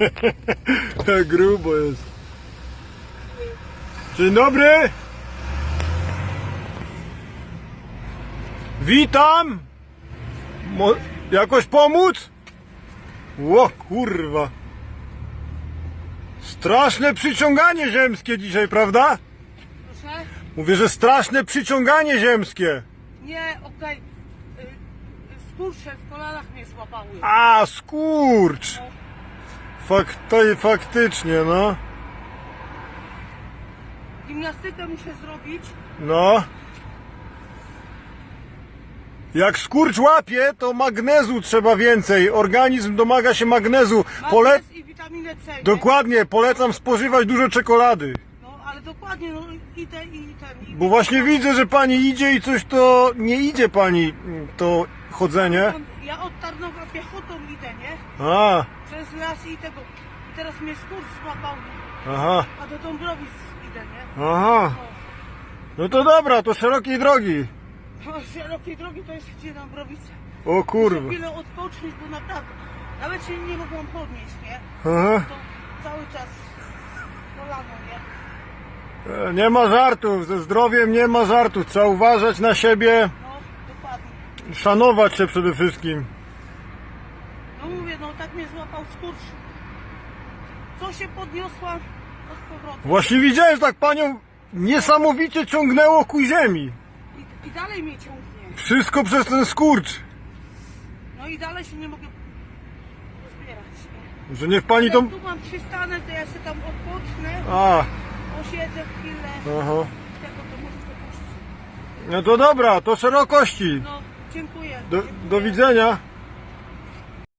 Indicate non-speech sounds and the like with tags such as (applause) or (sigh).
(laughs) Grubo jest. Dzień dobry. Witam. Mo jakoś pomóc? Ło kurwa. Straszne przyciąganie ziemskie dzisiaj, prawda? Proszę? Mówię, że straszne przyciąganie ziemskie. Nie, okej. Okay. Skurcze w kolanach mnie złapały. A, skurcz. No, Fakty, faktycznie, no. gimnastykę muszę zrobić. No. Jak skurcz łapie, to magnezu trzeba więcej. Organizm domaga się magnezu. Pole... Magnez i witaminę C. nie? Dokładnie, polecam spożywać dużo czekolady. No, ale dokładnie, no i te, i ten. I Bo właśnie widzę, że pani idzie i coś to nie idzie pani to chodzenie. Ja od Tarnowa piechotą idę, nie? A, Przez las i tego. I teraz mnie skurcz złapał, aha, a do Dąbrowic idę, nie? aha. No to dobra, to szerokiej drogi. No, szerokiej drogi to jest gdzie Dąbrowice. O kurwa. chwilę odpocząć, bo naprawdę. Nawet się nie mogłam podnieść, nie? Aha. To cały czas kolano, nie? E, Nie ma żartów, ze zdrowiem nie ma żartów. Trzeba uważać na siebie. Szanować się przede wszystkim. No mówię, no tak mnie złapał skurcz. Co się podniosła, to z powrotem. Właśnie widziałem, że tak panią niesamowicie ciągnęło ku ziemi. I, I dalej mnie ciągnie. Wszystko przez ten skurcz. No i dalej się nie mogę rozbierać. Nie? Że niech pani to... Jak tu mam przystanę, to ja się tam odpocznę, A, posiedzę chwilę. aha. Tego to może to puścić. No to dobra, to szerokości. No, dziękuję. Do, do widzenia.